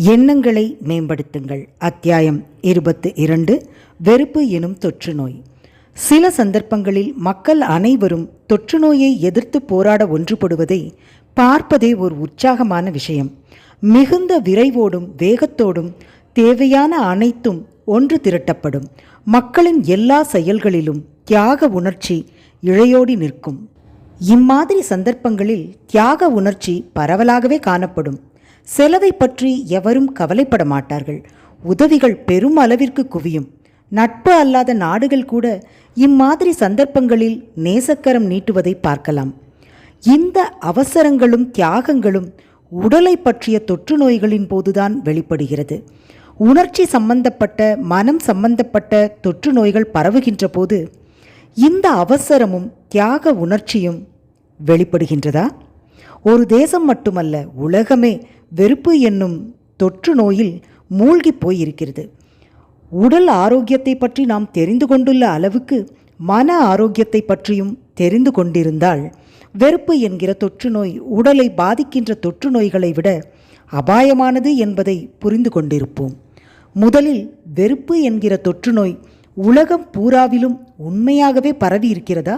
எண்ணங்களை மேம்படுத்துங்கள். அத்தியாயம் இருபத்து இரண்டு வெறுப்பு எனும் தொற்று நோய். சில சந்தர்ப்பங்களில் மக்கள் அனைவரும் தொற்று நோயை எதிர்த்து போராட ஒன்றுபடுவதை பார்ப்பதே ஒரு உற்சாகமான விஷயம். மிகுந்த விரைவோடும் வேகத்தோடும் தேவையான அனைத்தும் ஒன்று திரட்டப்படும். மக்களின் எல்லா செயல்களிலும் தியாக உணர்ச்சி இழையோடி நிற்கும். இம்மாதிரி சந்தர்ப்பங்களில் தியாக உணர்ச்சி பரவலாகவே காணப்படும். செலவை பற்றி எவரும் கவலைப்பட மாட்டார்கள். உதவிகள் பெரும் அளவிற்கு குவியும். நட்பு அல்லாத நாடுகள் கூட இம்மாதிரி சந்தர்ப்பங்களில் நேசக்கரம் நீட்டுவதை பார்க்கலாம். இந்த அவசரங்களும் தியாகங்களும் உடலை பற்றிய தொற்று நோய்களின் போதுதான் வெளிப்படுகிறது. உணர்ச்சி சம்பந்தப்பட்ட மனம் சம்பந்தப்பட்ட தொற்று நோய்கள் பரவுகின்ற போது இந்த அவசரமும் தியாக உணர்ச்சியும் வெளிப்படுகின்றதா? ஒரு தேசம் மட்டுமல்ல உலகமே வெறுப்பு என்னும் தொற்று நோயில் மூழ்கி போயிருக்கிறது. உடல் ஆரோக்கியத்தை பற்றி நாம் தெரிந்து கொண்டுள்ள அளவுக்கு மன ஆரோக்கியத்தை பற்றியும் தெரிந்து கொண்டிருந்தால் வெறுப்பு என்கிற தொற்று நோய் உடலை பாதிக்கின்ற தொற்று நோய்களை விட அபாயமானது என்பதை புரிந்து கொண்டிருப்போம். முதலில் வெறுப்பு என்கிற தொற்று நோய் உலகம் பூராவிலும் உண்மையாகவே பரவி இருக்கிறதா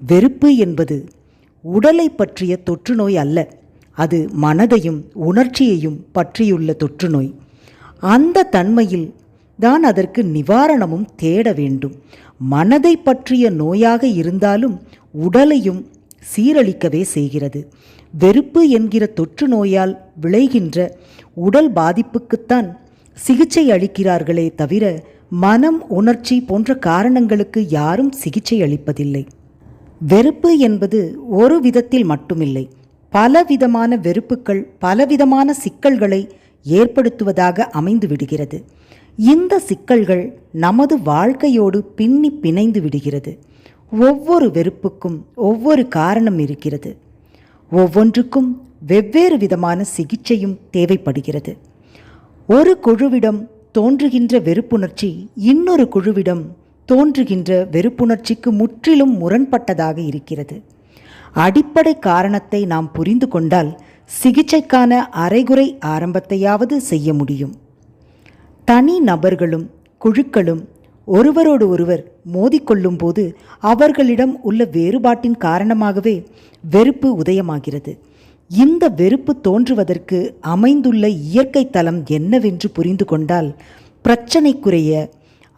வெறுப்பு என்பது உடலை பற்றிய தொற்று நோய் அல்ல. அது மனதையும் உணர்ச்சியையும் பற்றியுள்ள தொற்றுநோய் அந்த தன்மையில் தான் அதற்கு நிவாரணமும் தேட வேண்டும். மனதை பற்றிய நோயாக இருந்தாலும் உடலையும் சீரழிக்கவே செய்கிறது. வெறுப்பு என்கிற தொற்று நோயால் விளைகின்ற உடல் பாதிப்புக்குத்தான் சிகிச்சை அளிக்கிறார்களே தவிர மனம் உணர்ச்சி போன்ற காரணங்களுக்கு யாரும் சிகிச்சை அளிப்பதில்லை. வெறுப்பு என்பது ஒரு விதத்தில் மட்டுமில்லை. பலவிதமான வெறுப்புகள் பலவிதமான சிக்கல்களை ஏற்படுத்துவதாக அமைந்து விடுகிறது. இந்த சிக்கல்கள் நமது வாழ்க்கையோடு பின்னி பிணைந்து விடுகிறது. ஒவ்வொரு வெறுப்புக்கும் ஒவ்வொரு காரணம் இருக்கிறது. ஒவ்வொன்றுக்கும் வெவ்வேறு விதமான சிகிச்சையும் தேவைப்படுகிறது. ஒரு குழுவிடம் தோன்றுகின்ற வெறுப்புணர்ச்சி இன்னொரு குழுவிடம் தோன்றுகின்ற வெறுப்புணர்ச்சிக்கு முற்றிலும் முரண்பட்டதாக இருக்கிறது. அடிப்படை காரணத்தை நாம் புரிந்து கொண்டால் சிகிச்சைக்கான அரைகுறை ஆரம்பத்தையாவது செய்ய முடியும். தனி நபர்களும் குழுக்களும் ஒருவரோடு ஒருவர் மோதிக்கொள்ளும் போது அவர்களிடம் உள்ள வேறுபாட்டின் காரணமாகவே வெறுப்பு உதயமாகிறது. இந்த வெறுப்பு தோன்றுவதற்கு அமைந்துள்ள இயற்கை தலம் என்னவென்று புரிந்து கொண்டால் பிரச்சனைக்குரிய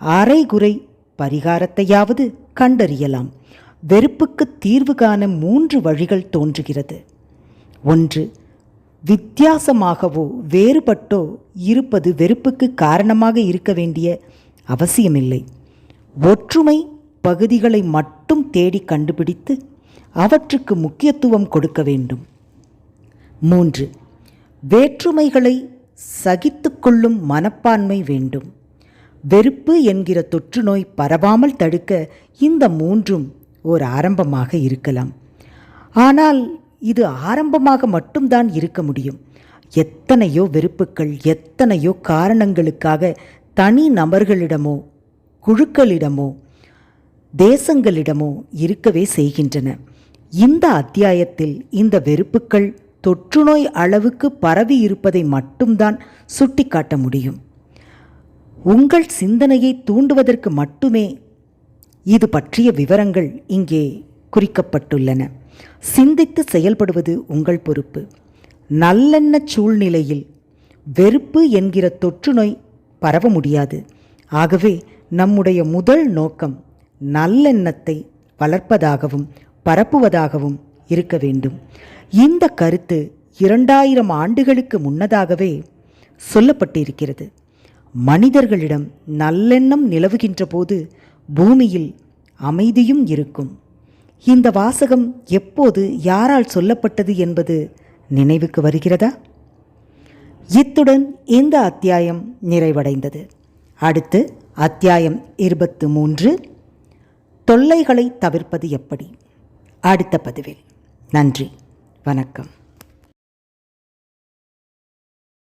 அரைகுறை பரிகாரத்தையாவது கண்டறியலாம். வெறுப்புக்கு தீர்வு காண மூன்று வழிகள் தோன்றுகிறது. ஒன்று வித்தியாசமாகவோ வேறுபட்டோ இருப்பது வெறுப்புக்கு காரணமாக இருக்க வேண்டிய அவசியமில்லை. ஒற்றுமை பகுதிகளை மட்டும் தேடி கண்டுபிடித்து அவற்றுக்கு முக்கியத்துவம் கொடுக்க வேண்டும். மூன்று வேற்றுமைகளை சகித்து கொள்ளும் மனப்பான்மை வேண்டும். வெறுப்பு என்கிற தொற்றுநோய் பரவாமல் தடுக்க இந்த மூன்றும் ஒரு ஆரம்பமாக இருக்கலாம். ஆனால் இது ஆரம்பமாக மட்டும்தான் இருக்க முடியும். எத்தனையோ வெறுப்புகள் எத்தனையோ காரணங்களுக்காக தனி நபர்களிடமோ குழுக்களிடமோ தேசங்களிடமோ இருக்கவே செய்கின்றன. இந்த அத்தியாயத்தில் இந்த வெறுப்புகள் தொற்றுநோய் அளவுக்கு பரவி இருப்பதை மட்டும்தான் சுட்டிக்காட்ட முடியும். உங்கள் சிந்தனையை தூண்டுவதற்கு மட்டுமே இது பற்றிய விவரங்கள் இங்கே குறிக்கப்பட்டுள்ளன. சிந்தித்து செயல்படுவது உங்கள் பொறுப்பு. நல்லெண்ண சூழ்நிலையில் வெறுப்பு என்கிற தொற்றுநோய் பரவ முடியாது. ஆகவே நம்முடைய முதல் நோக்கம் நல்லெண்ணத்தை வளர்ப்பதாகவும் பரப்புவதாகவும் இருக்க வேண்டும். இந்த கருத்து இரண்டாயிரம் ஆண்டுகளுக்கு முன்னதாகவே சொல்லப்பட்டிருக்கிறது. மனிதர்களிடம் நல்லெண்ணம் நிலவுகின்ற போது பூமியில் அமைதியும் இருக்கும். இந்த வாசகம் எப்போது யாரால் சொல்லப்பட்டது என்பது நினைவுக்கு வருகிறதா? இத்துடன் இந்த அத்தியாயம் நிறைவடைந்தது. அடுத்து அத்தியாயம் இருபத்து மூன்று தொல்லைகளை தவிர்ப்பது எப்படி? அடுத்த பதிவில். நன்றி. வணக்கம்.